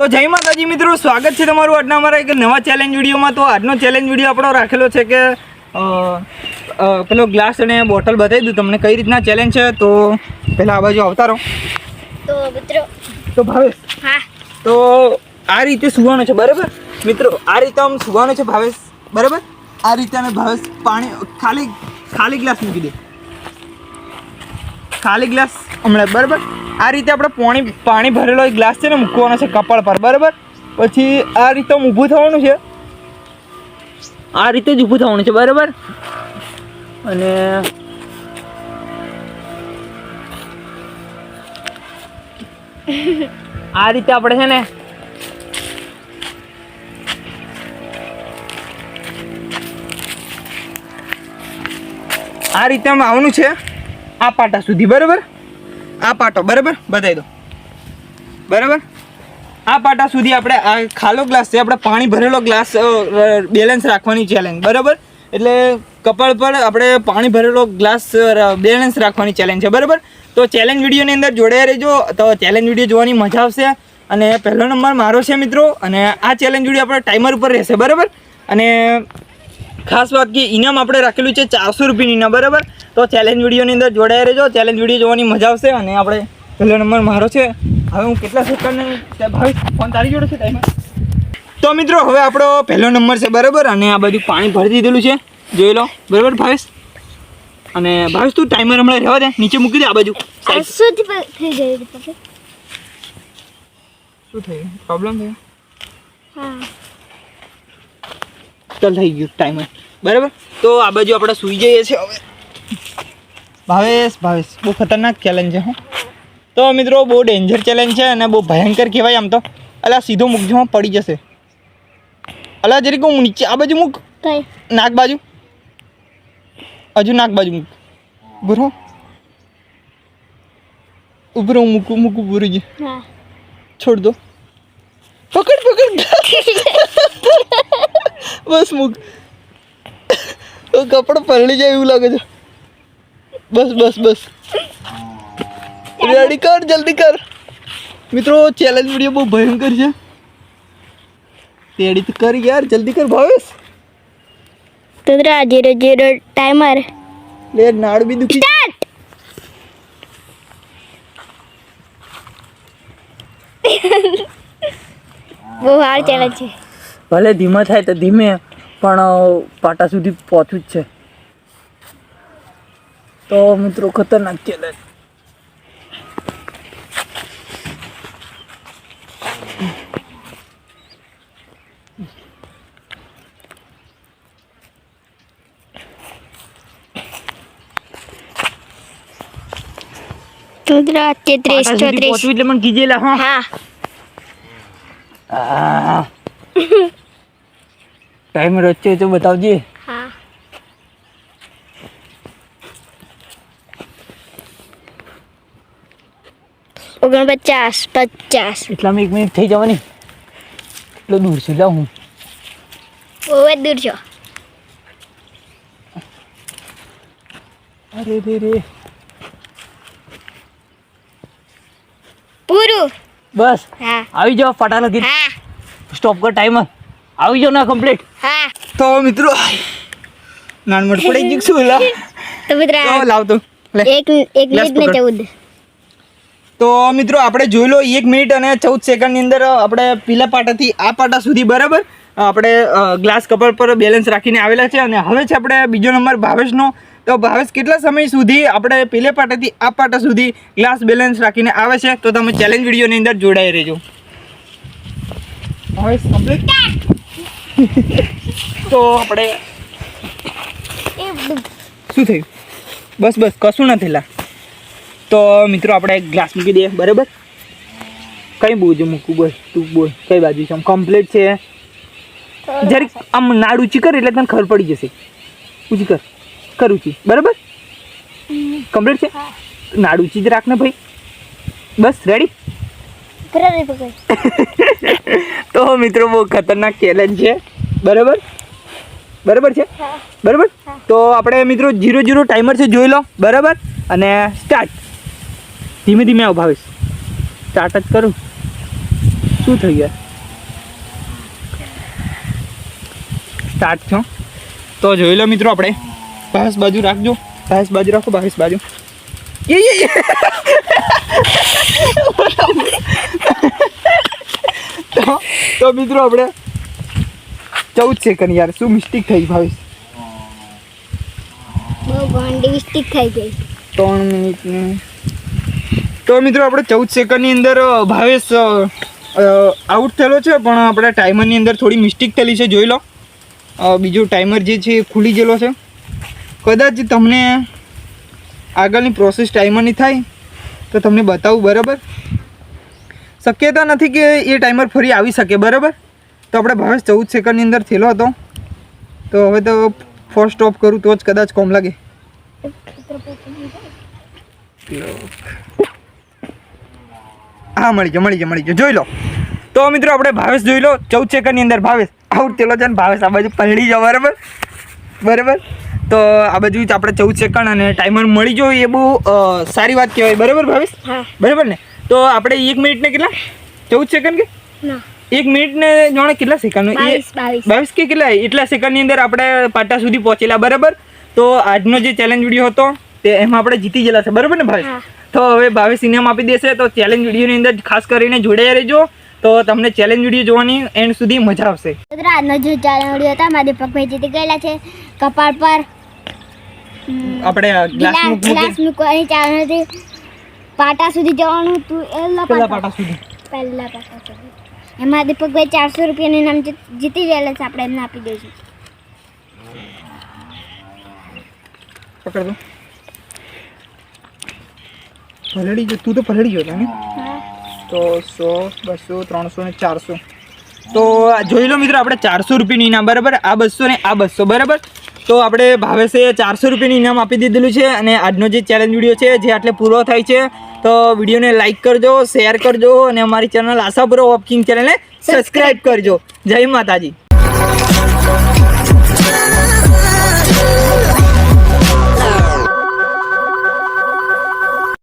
તો જય માતાજી મિત્રો સ્વાગત છે તમારું આજના અમારા એક નવા ચેલેન્જ વિડીયોમાં. તો આજનો ચેલેન્જ વીડિયો આપણો રાખેલો છે કે પેલો ગ્લાસ અને બોટલ બતાવી દઉં તમને કઈ રીતના ચેલેન્જ છે. તો પહેલાં આ બાજુ આવતા રહો. તો મિત્રો તો ભાવેશ હા. તો આ રીતે સુવાનું છે બરાબર? મિત્રો આ રીતે આમ સુવાનું છે ભાવેશ બરાબર? આ રીતે અમે ભાવેશ પાણી ખાલી ખાલી ગ્લાસ મૂકી દે. ખાલી ગ્લાસ હમણાં બરાબર? આ રીતે આપણે પાણી પાણી ભરેલો એક ગ્લાસ છે ને મૂકવાનો છે કપાળ પર, બરાબર? પછી આ રીતે ઊભું થવાનું છે. આ રીતે જ ઊભું થવાનું છે, બરાબર? અને આ રીતે આપણે છે ને આ રીતે આવવાનું છે આ પાટા સુધી, બરાબર? આ પાટો, બરાબર? બતાવી દો. બરાબર? આ પાટા સુધી આપણે આ ખાલો ગ્લાસ છે, આપણે પાણી ભરેલો ગ્લાસ બેલેન્સ રાખવાની ચેલેન્જ બરાબર? એટલે કપાળ પર આપણે પાણી ભરેલો ગ્લાસ બેલેન્સ રાખવાની ચેલેન્જ છે, બરાબર? તો ચેલેન્જ વિડીયોની અંદર જોડાયા રહેજો. તો ચેલેન્જ વીડિયો જોવાની મજા આવશે. અને પહેલો નંબર મારો છે મિત્રો, અને આ ચેલેન્જ વીડિયો આપણે ટાઈમર ઉપર રહેશે, બરાબર? અને ખાસ વાત કે ઇનામ આપણે રાખેલું છે ચારસો રૂપિયાની ઇનામ બરાબર? તો ચેલેન્જ વિડીયોની અંદર જોડાઈ રહેજો. ચેલેન્જ વીડિયો જોવાની મજા આવશે અને આપણે પહેલો નંબર મારો છે. હવે હું કેટલા સેકન્ડ ભાઈ ફોન તારી જોડે છે ટાઈમર તો મિત્રો હવે આપણો પહેલો નંબર છે બરાબર? અને આ બધું પાણી ભરી દીધેલું છે. જોઈ લો. બરાબર ભાવેશ? અને ભાવેશ તું ટાઈમર હમણાં રહેવા દે. નીચે મૂકી દે આ બાજુ. શું થયું પ્રોબ્લેમ થયો? હા. ચાલ થઈ ગયું ટાઈમ બરાબર? તો આ બાજુ આપણે સૂઈ જઈએ છીએ હવે. ભાવેશ ભાવેશ બહુ ખતરનાક ચેલેન્જ છે હું. તો મિત્રો બહુ ડેન્જર ચેલેન્જ છે અને બહુ ભયંકર કહેવાય આમ તો. અલા સીધો મૂકજો પડી જશે. અલા જરીક હું નીચે આ બાજુ મૂક નાક બાજુ? હજુ નાક બાજુ મૂક બરો ઉપર હું મૂકું મૂકું પૂરી જ છોડ દો. પકડ પકડ. બસ મૂક તો કપડો પલળી જાય એવું લાગે છે બસ બસ બસ રેડી કર જલ્દી કર મિત્રો ચેલેન્જ વીડિયો બહુ ભયંકર છે રેડી તો કર યાર જલ્દી કર ભાવેશ તો ત્રા જીરો જીરો ટાઈમર લે નાડ બી દુખી સ્ટાર્ટ બહુ હાર ચાલે છે ભલે ધીમા થાય તો ધીમે પણ પાટા સુધી પહોંચવું જ છે. તો મિત્રો ખતરનાક ચેલેન્જ તો ત્રા તેત્રીસ ચોત્રીસ એટલે મને કીધેલા હા. હા. આ. ટાઈમ રચ્યો તો બતાવજે. હા. ઓગણપચાસ પચાસ. એટલામાં એક મિનિટ થઈ જવાની. એટલો દૂર છે લાવ હું. જ દૂર છો. અરે રે રે. પૂરું. બસ. આવી જાઓ ફટા લગી હા. સ્ટોપ કર ટાઈમર આવી જાવ ના કમ્પ્લીટ હા. તો મિત્રો નાનમટ પડી ગયું શું લા. તો મિત્રો લાવ તો. એક એક મિનિટ ને ચૌદ. તો મિત્રો આપણે જોઈ લો એક મિનિટ અને ચૌદ સેકન્ડની અંદર આપણે પીલા પાટાથી આ પાટા સુધી બરાબર? આપણે ગ્લાસ કપડ પર બેલેન્સ રાખીને આવેલા છે અને હવે છે આપણે બીજો નંબર ભાવેશનો. તો ભાવેશ કેટલા સમય સુધી આપણે પેલે પાટાથી આ પાટા સુધી ગ્લાસ બેલેન્સ રાખીને આવે છે? તો તમે ચેલેન્જ વિડીયોની અંદર જોડાઈ રહેજો. ભાવેશ complete? તો આપણે શું થયું? બસ બસ કશું નથી લા તો મિત્રો આપણે ગ્લાસ મૂકી દઈએ. બરાબર? કઈ બોજું મૂકવું બોલ તું બોલ કઈ બાજુ છે? આમ કમ્પ્લીટ છે. જરીક આમ નાડ ઊંચી કર એટલે તને ખબર પડી જશે. ઊંચી કર કર ઊંચી. બરાબર? કમ્પ્લીટ છે? નાડ ઊંચી જ રાખ ને ભાઈ. બસ રેડી તો મિત્રો બહુ ખતરનાક ચેલેન્જ છે. બરાબર? બરાબર છે? બરાબર? તો આપણે મિત્રો જીરો જીરો ટાઈમર છે જોઈ લો. બરાબર? અને સ્ટાર્ટ ધીમે ધીમે આવ ભાવેશ. સ્ટાર્ટ જ કરું. શું થઈ ગયા? સ્ટાર્ટ છો? તો જોઈ લો મિત્રો આપણે. ભાવેશ બાજુ રાખજો. ભાવેશ બાજુ રાખો ભાવીસ બાજુ. એ. તો મિત્રો આપણે ચૌદ સેકન્ડ યાર શું મિસ્ટેક થઈ ભાવેશ? મિસ્ટેક થઈ ગઈ. ત્રણ મિનિટ તો મિત્રો આપણે ચૌદ સેકન્ડની અંદર ભાવેશ આઉટ થયેલો છે પણ આપણા ટાઈમરની અંદર થોડી મિસ્ટેક થયેલી છે જોઈ લો. બીજો ટાઈમર જે છે એ ખુલી ગયેલો છે. કદાચ તમને આગળની પ્રોસેસ ટાઈમરની થાય તો તમને બતાવું બરાબર. શક્યતા નથી કે એ ટાઈમર ફરી આવી શકે બરાબર? તો આપણે ભાવેશ ચૌદ સેકન્ડની અંદર થયેલો હતો. તો હવે તો ફર્સ્ટ સ્ટોપ કરું તો જ કદાચ કોમ લાગે. હા મળી જાય મળી જાય મળી જાય જોઈ લો. તો મિત્રો આપણે ભાવેશ જોઈ લો. ચૌદ સેકન્ડની અંદર ભાવેશ આઉટ થયેલો છે ને ભાવેશ આ બાજુ પલળી જાવ બરાબર? બરાબર? તો આ બાજુ જ આપણે ચૌદ સેકન્ડ અને ટાઈમર મળી ગયો. એ બહુ સારી વાત કહેવાય. બરાબર ભાવેશ? બરાબર ને? તો આપણે એક મિનિટને કેટલા? ચૌદ સેકન્ડ કે? એક મિનિટને જાણે કેટલા સેકન્ડ બાવીસ કે કેટલા? એટલા સેકન્ડની અંદર આપણે પાટા સુધી પહોંચેલા બરાબર? તો આજનો જે ચેલેન્જ વીડિયો હતો તે એમાં આપણે જીતી ગયેલા છે. બરાબર ને ભાઈ? તો હવે ભાવે ઇનામ આપી દેશે તો ચેલેન્જ વિડીયોની અંદર ખાસ કરીને જોડાયા રહેજો. તો તમને ચેલેન્જ વીડિયો જોવાની એન્ડ સુધી મજા આવશે. આજનો જે ચેલેન્જ વીડિયો હતા મારા દીપકભાઈ જીતી ગયેલા છે. કપાળ પર આપણે ગ્લાસ મૂકવાની ચાલ હતી. પાટા સુધી જવાનું હતું એલા પેલા પાટા. પાટા સુધી. પહેલા પાટા સુધી. એમાં દીપકભાઈ ચારસો રૂપિયાનું નામ જીતી ગયેલા છે આપણે એમને આપી દઈશું. પકડ દો પલળી ગયો તું તો પલળી ગયો ને? તો સો બસો ત્રણસો ને ચારસો. તો જોઈ લો મિત્રો આપણે ચારસો રૂપિયાનું ઇનામ બરાબર? આ બસો ને આ બસો બરાબર? તો આપણે ભાવેશે ચારસો રૂપિયાનું ઇનામ આપી દીધેલું છે અને આજનો જે ચેલેન્જ વીડિયો છે જે આટલે પૂરો થાય છે તો વિડીયોને લાઇક કરજો શેર કરજો અને અમારી ચેનલ આશાપુરો વોકિંગ ચેનલને સબસ્ક્રાઈબ કરજો. જય માતાજી.